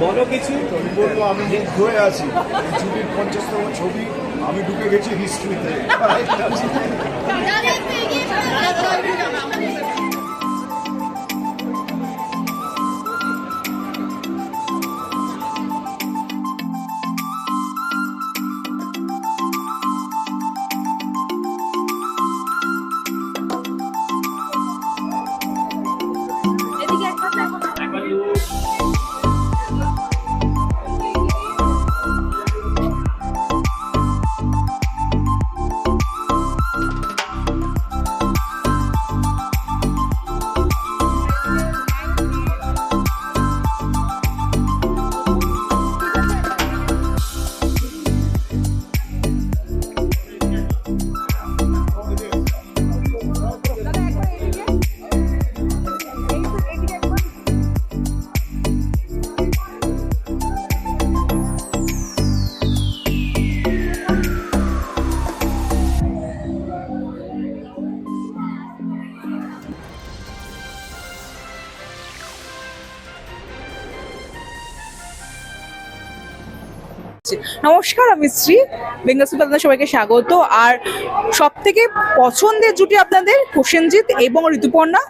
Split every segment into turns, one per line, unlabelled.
বলো কিছু।
বলব আমি মুগ্ধ হয়ে আছি। ছবির পঞ্চাশতম ছবি আমি ঢুকে গেছি হিস্ট্রিতে
নমস্কার, আমি শ্রী বেঙ্গল সুপার আপনাদের সবাইকে স্বাগত। আর সব থেকে পছন্দের জুটি আপনাদের প্রসেনজিৎ এবং ঋতুপর্ণা।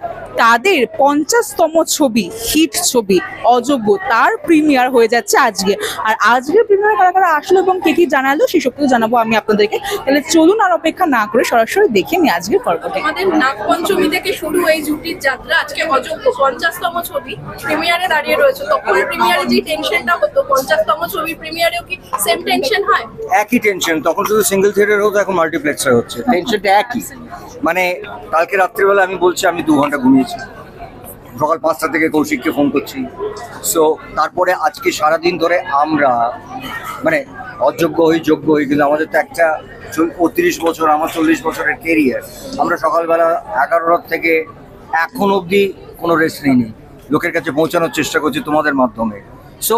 তাদের পঞ্চাশতম ছবি হিট ছবি, অযোগ্য, তার প্রিমিয়ার হয়ে যাচ্ছে আজকে। আর আজকের প্রিমিয়ার কারা কারা আসলো এবং কে কি জানালো, সেই সব কিছু জানাব আমি আপনাদেরকে। তাহলে চলুন আর অপেক্ষা না করে সরাসরি দেখে নিই আজকের পর্বতে
আমাদের নাগপঞ্চমী থেকে শুরু এই জুটির যাত্রা, আজকে অযোগ্য, পঞ্চাশতম ছবি। প্রিমিয়ারে দাঁড়িয়ে রয়েছে। তখন প্রিমিয়ারে যে টেনশনটা হতো, পঞ্চাশতম ছবি প্রিমিয়ারেও কি সেম টেনশন হয়?
একই টেনশন তখন শুধু সিঙ্গেল থিয়েটার হতো, এখন মাল্টিপ্লেক্সে হচ্ছে। টেনশনটা একই। মানে কালকে রাত্রিবেলা আমি বলছি, আমি দু ঘণ্টা ঘুমিয়েছি। সকাল পাঁচটা থেকে কৌশিককে ফোন করছি। সো তারপরে আজকে সারাদিন ধরে আমরা মানে অযোগ্য হই, যোগ্য হই, কিন্তু আমাদের তো একটা পঁয়ত্রিশ বছর, আমার চল্লিশ বছরের কেরিয়ার আমরা সকালবেলা এগারোটার থেকে এখন অবধি কোনো রেস্ট নিইনি লোকের কাছে পৌঁছানোর চেষ্টা করছি তোমাদের মাধ্যমে। সো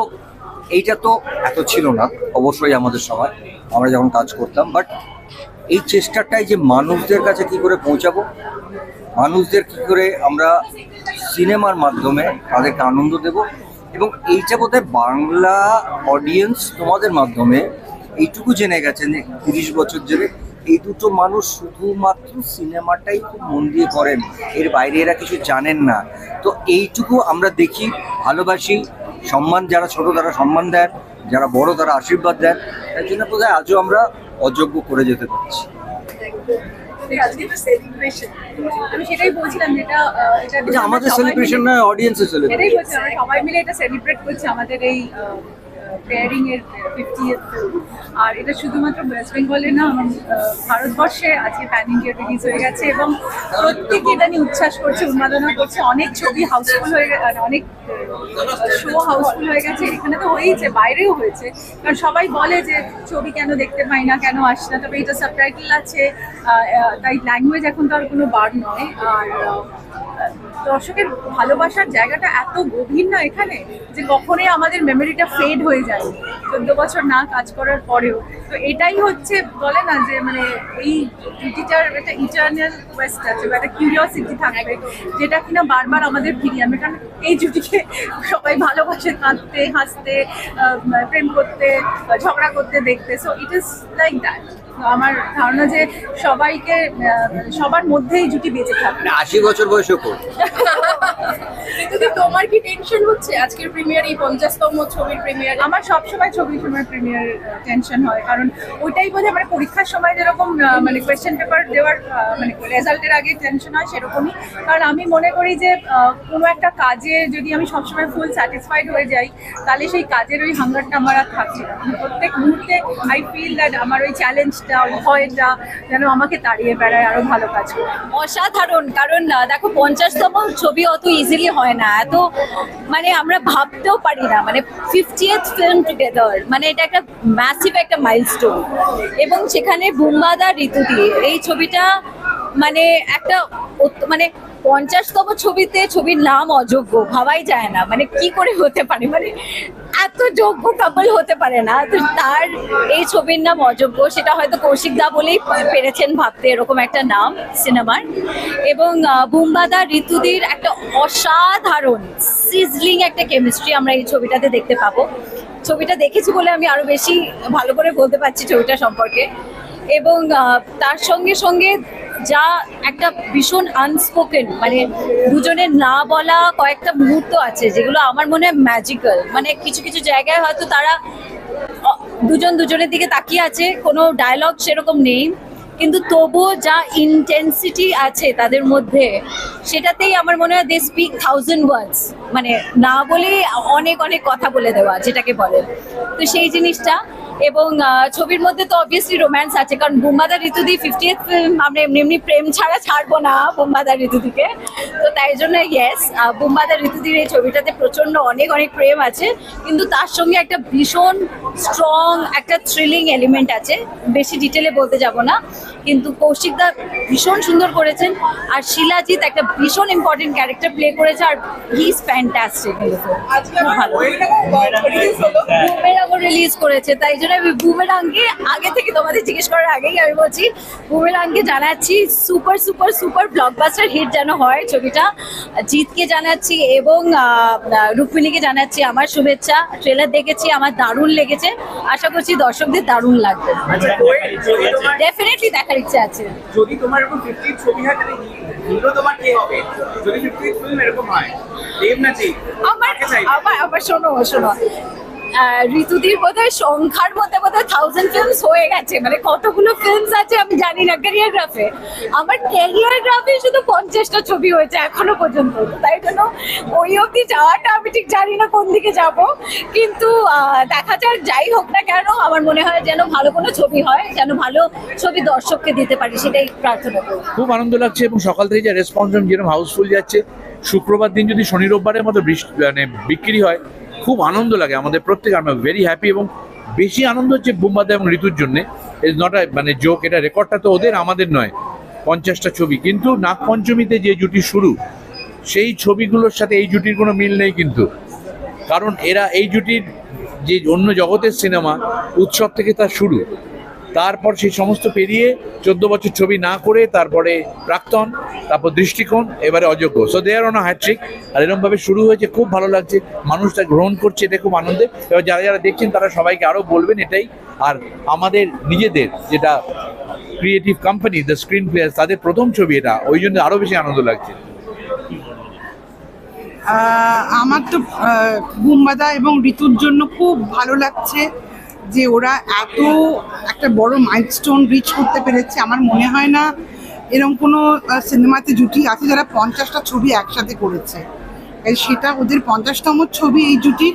এইটা তো এত ছিল না, অবশ্যই আমাদের সময়, আমরা যখন কাজ করতাম বাট এই চেষ্টাটাই যে মানুষদের কাছে কি করে পৌঁছাবো, মানুষদের কি করে আমরা সিনেমার মাধ্যমে তাদেরকে আনন্দ দেব, এবং এইটা বোধহয় বাংলা অডিয়েন্স তোমাদের মাধ্যমে এইটুকু জেনে গেছেন যে তিরিশ বছর ধরে এই দুটো মানুষ শুধুমাত্র সিনেমাটাই খুব মন দিয়ে করেন, এর বাইরে এরা কিছু জানেন না। তো এইটুকু আমরা দেখি, ভালোবাসি সম্মান যারা ছোট তারা সম্মান দেন যারা বড় তারা আশীর্বাদ দেন। তার জন্য বোধহয় আজও আমরা অযোগ্য করে যেতে পারছি।
এটা
আমাদের সেলিব্রেশন নয় অডিয়েন্সের সেলিব্রেশন
আমরা সবাই মিলে এটা সেলিব্রেট করছি আমাদের এই পেয়ারিং এর ফিফটি আর এটা শুধুমাত্র ওয়েস্ট বেঙ্গলে না ভারতবর্ষে আজকে প্যান ইন্ডিয়া রিলিজ হয়ে গেছে এবং প্রত্যেকে এটা নিয়ে উচ্ছ্বাস করছে, উন্মাদনা করছে। অনেক ছবি হাউসফুল হয়ে গে- মানে অনেক শো হাউসফুল হয়ে গেছে। এখানে তো হয়েইছে, বাইরেও হয়েছে। কারণ সবাই বলে যে ছবি কেন দেখতে পাই না, কেন আসে না, তবে এটা সাবটাইটেল আছে। তাই ল্যাঙ্গুয়েজ এখন তো আর কোনো বার নয়। আর দর্শকের ভালোবাসার জায়গাটা এত গভীর না এখানে যে কখনোই আমাদের মেমোরিটা ফেড হয়ে যায়। চোদ্দ বছর না কাজ করার পরেও। তো এটাই হচ্ছে বলে না যে মানে এই জুটিটার একটা ইটার্নাল কোয়েস্ট আছে বা একটা কিউরিয়াসিটি থাকবে যেটা কিনা বারবার আমাদের ফিরিয়ে আনবে। কারণ এই জুটিকে সবাই ভালোবাসে কাঁদতে হাসতে প্রেম করতে ঝগড়া করতে দেখতে। So it is like that আমার ধারণা যে সবাইকে সবার মধ্যেই জুটি বেঁচে থাকবে।
মানে আশি বছর বয়সে করি
কিন্তু তোমার কি টেনশন হচ্ছে? আজকের প্রিমিয়ার এই পঞ্চাশতম ছবির প্রিমিয়ার
আমার সবসময় ছবির সময় প্রিমিয়ার টেনশন হয়। কারণ ওইটাই বোধহয় মানে পরীক্ষার সময় যেরকম মানে কোয়েশ্চেন পেপার দেওয়ার মানে রেজাল্টের আগে টেনশন হয় সেরকমই। কারণ আমি মনে করি যে কোনো একটা কাজে যদি আমি সবসময় ফুল স্যাটিসফাইড হয়ে যাই তাহলে সেই কাজের ওই হাঙ্গারটা আমার আর থাকছে মানে প্রত্যেক মুহূর্তে আই ফিল দ্যাট আমার ওই চ্যালেঞ্জটা ভয়টা যেন আমাকে তাড়িয়ে বেড়ায় আরও ভালো কাজ করে
অসাধারণ। কারণ দেখো পঞ্চাশতম ছবি অত ইজিলি হয় না। এত মানে আমরা ভাবতেও পারি না। মানে ফিফটিয়েথ ফিল্ম টুগেদার মানে এটা একটা ম্যাসিভ একটা মাইলস্টোন এবং সেখানে বুম্বাদা ঋতুদি এই ছবিটা মানে একটা মানে পঞ্চাশতম ছবিতে ছবির নাম অযোগ্য, ভাবাই যায় না। মানে কি করে হতে পারে? মানে এত যোগ্য কাপল হতে পারে না। তো তার এই ছবির নাম অযোগ্য, সেটা হয়তো কৌশিক দা বলেই পেরেছেন ভাবতে এরকম একটা নাম সিনেমার। এবং বুম্বাদা ঋতুদির একটা অসাধারণ সিজলিং একটা কেমিস্ট্রি আমরা এই ছবিটাতে দেখতে পাবো। ছবিটা দেখেছি বলে আমি আরও বেশি ভালো করে বলতে পারছি ছবিটা সম্পর্কে। এবং তার সঙ্গে সঙ্গে যা একটা ভীষণ আনস্পোকেন মানে দুজনের না বলা কয়েকটা মুহূর্ত আছে যেগুলো আমার মনে হয় ম্যাজিক্যাল মানে কিছু কিছু জায়গায় হয়তো তারা দুজন দুজনের দিকে তাকিয়ে আছে, কোনো ডায়লগ সেরকম নেই। কিন্তু তবুও যা ইন্টেন্সিটি আছে তাদের মধ্যে, সেটাতেই আমার মনে হয় দে স্পিক থাউজেন্ড ওয়ার্ডস মানে না বলেই অনেক অনেক কথা বলে দেওয়া, যেটাকে বলে। তো সেই জিনিসটা এবং ছবির মধ্যে তো অবভিয়াসলি রোম্যান্স আছে কারণ বুম্বাদা ঋতুদি ফিফটিয়েথ ফিল্ম আমরা এমনি এমনি প্রেম ছাড়া ছাড়বো না বুম্বাদা ঋতুদিকে। তো তাই জন্য ইয়েস বুম্বাদা ঋতুদির এই ছবিটাতে প্রচণ্ড অনেক অনেক প্রেম আছে। কিন্তু তার সঙ্গে একটা ভীষণ স্ট্রং একটা থ্রিলিং এলিমেন্ট আছে। বেশি ডিটেলে বলতে যাব না। কিন্তু কৌশিকদা ভীষণ সুন্দর করেছেন। আর শিলাজিৎ একটা ভীষণ ইম্পর্টেন্ট ক্যারেক্টার প্লে করেছে আর হি ইজ ফ্যান্টাস্টিক ভালো। রিলিজ করেছে তাই জন্য আমি বুমেরাঙ্গে আগে থেকে তোমাদের জিজ্ঞেস করার আগেই আমি বলছি বুমেরাঙ্গে জানাচ্ছি super super super blockbuster hit যেন হয় ছবিটা। জিতকে জানাচ্ছি এবং রুক্মিণীকে জানাচ্ছি আমার শুভেচ্ছা। ট্রেলার দেখেছি আমার দারুণ লেগেছে। আশা করছি দর্শকদের দারুণ লাগবে।
আচ্ছা
ডেফিনেটলি দেখার ইচ্ছে আছে।
যদি তোমার এরকম ফিফটি ছবি হয় হিরো তোমার কে হবে? যদি ফিফটি ফিল্ম এরকম হয় দেব না
আমার আমার আমার শোনো শোনো। ঋতুদির বোধহয় সংখ্যার মধ্যে বোধহয় থাউজেন্ড ফিল্মস হয়ে গেছে। মানে কতগুলো ফিল্মস আছে আমি জানি না ক্যারিয়ার গ্রাফে আমার ক্যারিয়ার গ্রাফে শুধু পঞ্চাশটা ছবি হয়েছে এখনও পর্যন্ত। তাই জন্য ওই অবধি যাওয়াটা আমি ঠিক জানি না কোন দিকে যাব। কিন্তু দেখা যাক, যাই হোক না কেন, আমার মনে হয় যেন ভালো কোনো ছবি হয়, যেন ভালো ছবি দর্শককে দিতে পারি, সেটাই প্রার্থনা
খুব আনন্দ লাগছে এবং সকাল থেকে যে রেসপন্স যেরকম হাউসফুল যাচ্ছে, শুক্রবার দিন যদি শনি রোববারের মতো বৃষ্টি মানে বিক্রি হয় খুব আনন্দ লাগে। আমাদের প্রত্যেক আমরা ভেরি হ্যাপি এবং বেশি আনন্দ হচ্ছে বুম্বাদা এবং ঋতুর জন্যে। ইজ নট মানে জোক এটা রেকর্ডটা তো ওদের, আমাদের নয়। পঞ্চাশটা ছবি। কিন্তু নাগপঞ্চমীতে যে জুটি শুরু, সেই ছবিগুলোর সাথে এই জুটির কোনো মিল নেই কিন্তু। কারণ এরা এই জুটির যে অন্য জগতের সিনেমা, উৎসব থেকে তার শুরু। তারপর সেই সমস্ত পেরিয়ে চোদ্দ বছর ছবি না করে তারপরে প্রাক্তন, তারপর দৃষ্টিকোণ, এবারে অযোগ্য। So they are on hattrick আর এরকমভাবে শুরু হয়েছে, খুব ভালো লাগছে মানুষ তা গ্রহণ করছে, এটা খুব আনন্দে। এবার যারা যারা দেখছেন, তারা সবাইকে আরও বলবেন এটাই। আর আমাদের নিজেদের যেটা creative company the screen players তাদের প্রথম ছবি এটা, ওই জন্য আরও বেশি আনন্দ লাগছে।
আমার তো বুম্বাদা এবং ঋতুর জন্য খুব ভালো লাগছে। যে ওরা এত একটা বড় মাইলস্টোন রিচ করতে পেরেছে আমার মনে হয় না এরকম কোনো সিনেমাতে জুটি আছে যারা পঞ্চাশটা ছবি একসাথে করেছে। সেটা ওদের পঞ্চাশতম ছবি এই জুটির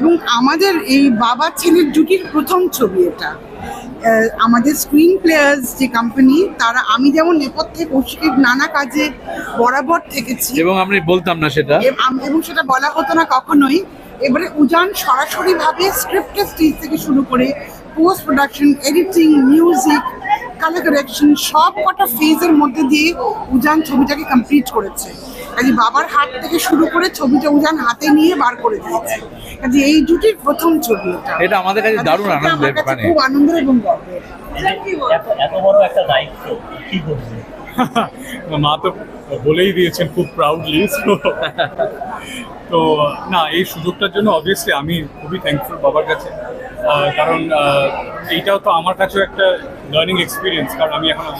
এবং আমাদের এই বাবা ছেলের জুটির প্রথম ছবি এটা। আমাদের স্ক্রিন প্লেয়ার্স যে কোম্পানি তারা আমি যেমন নেপথ্যে কৌশিকের নানা কাজে বরাবর থেকেছি।
এবং আমি বলতাম না সেটা।
এবং সেটা বলা হতো না কখনোই। এবারে উজান সরাসরি ভাবে স্ক্রিপ্টের স্টেজ থেকে শুরু করে post production editing music colour correction সব কটা ফেজের মধ্যে দিয়ে উজান ছবিটাকে কমপ্লিট করেছে। কাজে বাবার হাত থেকে শুরু করে ছবিটা উজান হাতে নিয়ে বার করে দিয়েছে। কাজে এই জুটির প্রথম ছবি এটা।
আমাদের কাছে দারুণ
আমার
আনন্দের
কাছে
মানে।
খুব আনন্দের এবং গর্বের।
এত এত বড় একটা দায়িত্ব কি করবে?
মা তো বলেই দিয়েছেন খুব প্রাউডলি তো, না, এই সুযোগটার জন্য অবভিয়াসলি আমি খুবই থ্যাঙ্কফুল বাবার কাছে। কারণ এইটাও তো আমার কাছেও একটা লার্নিং এক্সপিরিয়েন্স কারণ আমি এখন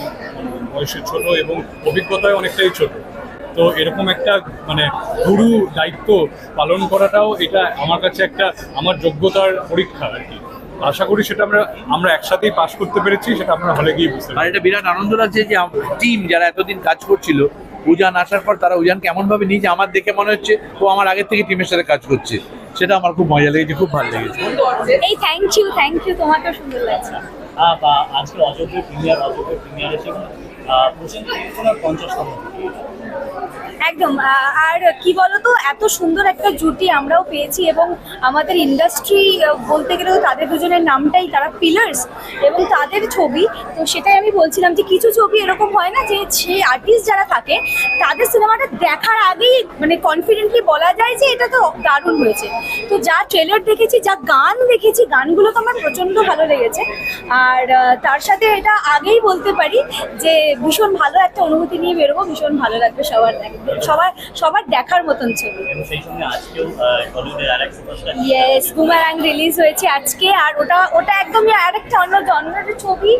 বয়সে ছোট এবং অভিজ্ঞতায় অনেকটাই ছোট। তো এরকম একটা মানে গুরু দায়িত্ব পালন করাটাও এটা আমার কাছে একটা, আমার যোগ্যতার পরীক্ষা আর কি। আশা করি সেটা আমরা আমরা একসাথেই পাস করতে পেরেছি সেটা আমরা হলে গিয়ে বুঝতে
আর এটা বিরাট আনন্দ লাগছে যে টিম যারা এতদিন কাজ করছিল উজান আসার পর তারা উজান কেমন ভাবে নিয়েছে আমার দেখে মনে হচ্ছে ও আমার আগের থেকে টিমের সাথে কাজ করছে। সেটা আমার খুব মজা লেগেছে খুব ভালো লেগেছে।
এই থ্যাংক ইউ থ্যাংক ইউ তোমাকে সুন্দর লাগছে।
আজকে অযোধ্যা প্রিমিয়ার অযোধ্যা প্রিমিয়ার পঞ্চাশতম
একদম আর কি বলতো, এত সুন্দর একটা জুটি আমরাও পেয়েছি এবং আমাদের ইন্ডাস্ট্রি বলতে গেলে তো তাদের দুজনের নামটাই তারা পিলার্স এবং তাদের ছবি। তো সেটাই আমি বলছিলাম যে কিছু ছবি এরকম হয় না যে সে আর্টিস্ট যারা থাকে, তাদের সিনেমাটা দেখার আগেই মানে কনফিডেন্টলি বলা যায় যে এটা তো দারুণ হয়েছে। তো যা ট্রেলার দেখেছি, যা গান দেখেছি, গানগুলো তো আমার প্রচণ্ড ভালো লেগেছে। আর তার সাথে এটা আগেই বলতে পারি যে ভীষণ ভালো একটা অনুভূতি নিয়ে বেরোবো ভীষণ ভালো লাগবে সবার সবার সবার দেখার মতন ছবি। ইয়েস বুমারাং রিলিজ হয়েছে আজকে আর ওটা ওটা একদমই আর একটা অন্য জন্মের ছবি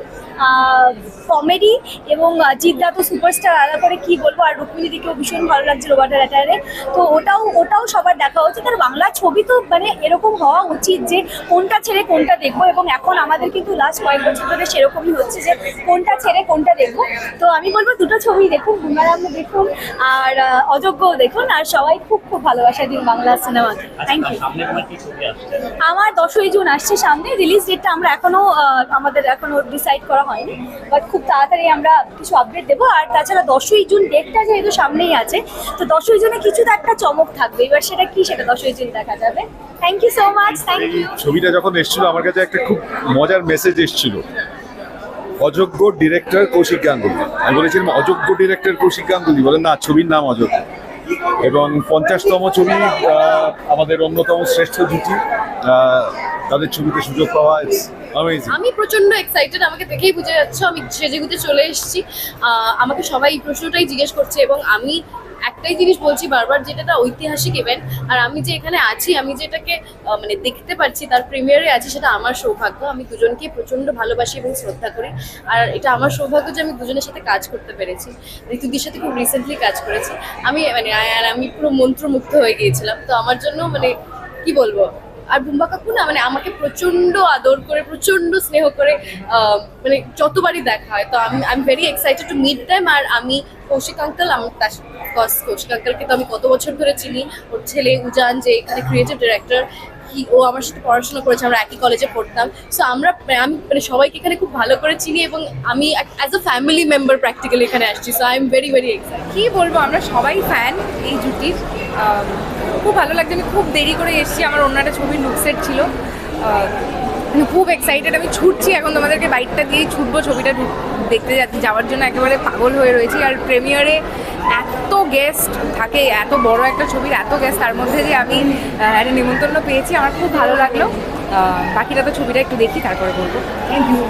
কমেডি এবং জিদ্দা তো সুপারস্টার আলাদা করে কি বলব আর রুক্মিণী দিকেও ভীষণ ভালো লাগছে রোবার্টার অ্যাটারে তো ওটাও ওটাও সবার দেখা উচিত আর বাংলা ছবি তো মানে এরকম হওয়া উচিত যে কোনটা ছেড়ে কোনটা দেখব এবং এখন আমাদের কিন্তু লাস্ট কয়েক বছর ধরে সেরকমই হচ্ছে যে কোনটা ছেড়ে কোনটা দেখব। তো আমি বলব দুটো ছবি দেখুন বুমারাং দেখুন আর আহ, অযোগ্যও দেখুন আর সবাই খুব খুব ভালোবাসা দিন বাংলা সিনেমাকে। থ্যাংক ইউ আমার দশই জুন আসছে সামনে রিলিজ ডেটটা আমরা এখনও আমাদের এখনও ডিসাইড করা হয়নি বাট খুব তাড়াতাড়ি আমরা কিছু আপডেট দেবো। আর তাছাড়া দশই জুন ডেটটা যেহেতু সামনেই আছে তো দশই জুনে কিছু তো একটা চমক থাকবে। এবার সেটা কি সেটা দশই জুন দেখা যাবে। Thank you so much thank you
ছবিটা যখন এসেছিল আমার কাছে একটা খুব মজার মেসেজ এসেছিল। অযোগ্য ডিরেক্টর কৌশিক গাঙ্গুলি আমি বলেছিলাম অযোগ্য ডিরেক্টর কৌশিক গাঙ্গুলি বলেন না, ছবির নাম অযোগ্য। এবং পঞ্চাশতম ছবি আমাদের অন্যতম শ্রেষ্ঠ জুটি তাদের ছবিতে সুযোগ পাওয়া
আমি প্রচণ্ড এক্সাইটেড আমাকে দেখেই বুঝে যাচ্ছে, আমি সেজেগুতে চলে এসেছি। আমাকে সবাই এই প্রশ্নটাই জিজ্ঞেস করছে এবং আমি একটাই জিনিস বলছি বারবার, যেটা ঐতিহাসিক ইভেন্ট আর আমি যে এখানে আছি, আমি যেটাকে মানে দেখতে পাচ্ছি তার প্রিমিয়ারে আছি, সেটা আমার সৌভাগ্য। আমি দুজনকে প্রচণ্ড ভালোবাসি এবং শ্রদ্ধা করি। আর এটা আমার সৌভাগ্য যে আমি দুজনের সাথে কাজ করতে পেরেছি। ঋতুদির সাথে খুব রিসেন্টলি কাজ করেছি। আমি মানে আর আমি পুরো মন্ত্রমুগ্ধ হয়ে গিয়েছিলাম। তো আমার জন্য মানে কি বলব? আর বুম্বা কাকু না মানে আমাকে প্রচণ্ড আদর করে প্রচণ্ড স্নেহ করে মানে যতবারই দেখা হয়, তো আমি I am very excited to meet them আর আমি কৌশিক আঙ্কেল আমি তার course কৌশিক আঙ্কেলকে তো আমি কত বছর ধরে চিনি। ওর ছেলে উজান, যে এখানে ক্রিয়েটিভ ডিরেক্টর কি ও আমার সাথে পড়াশোনা করেছে, আমরা একই কলেজে পড়তাম। সো আমরা আমি মানে সবাইকে এখানে খুব ভালো করে চিনি এবং আমি as a family member practically এখানে আসছি। So I am very very excited
কি বলব, আমরা সবাই ফ্যান এই জুটির খুব ভালো লাগছে। আমি খুব দেরি করে এসেছি। আমার অন্য একটা ছবির লুকসেট ছিল। খুব এক্সাইটেড আমি ছুটছি এখন তোমাদেরকে বাইকটা দিয়েই ছুটবো। ছবিটা দেখতে যাওয়ার জন্য একেবারে পাগল হয়ে রয়েছি। আর প্রেমিয়ারে এত গেস্ট থাকে, এত বড় একটা ছবির এত গেস্ট তার মধ্যে যে আমি একটা নিমন্ত্রণ পেয়েছি। আমার খুব ভালো লাগল। বাকিটা তো ছবিটা একটু দেখি, তারপরে বলব। Thank you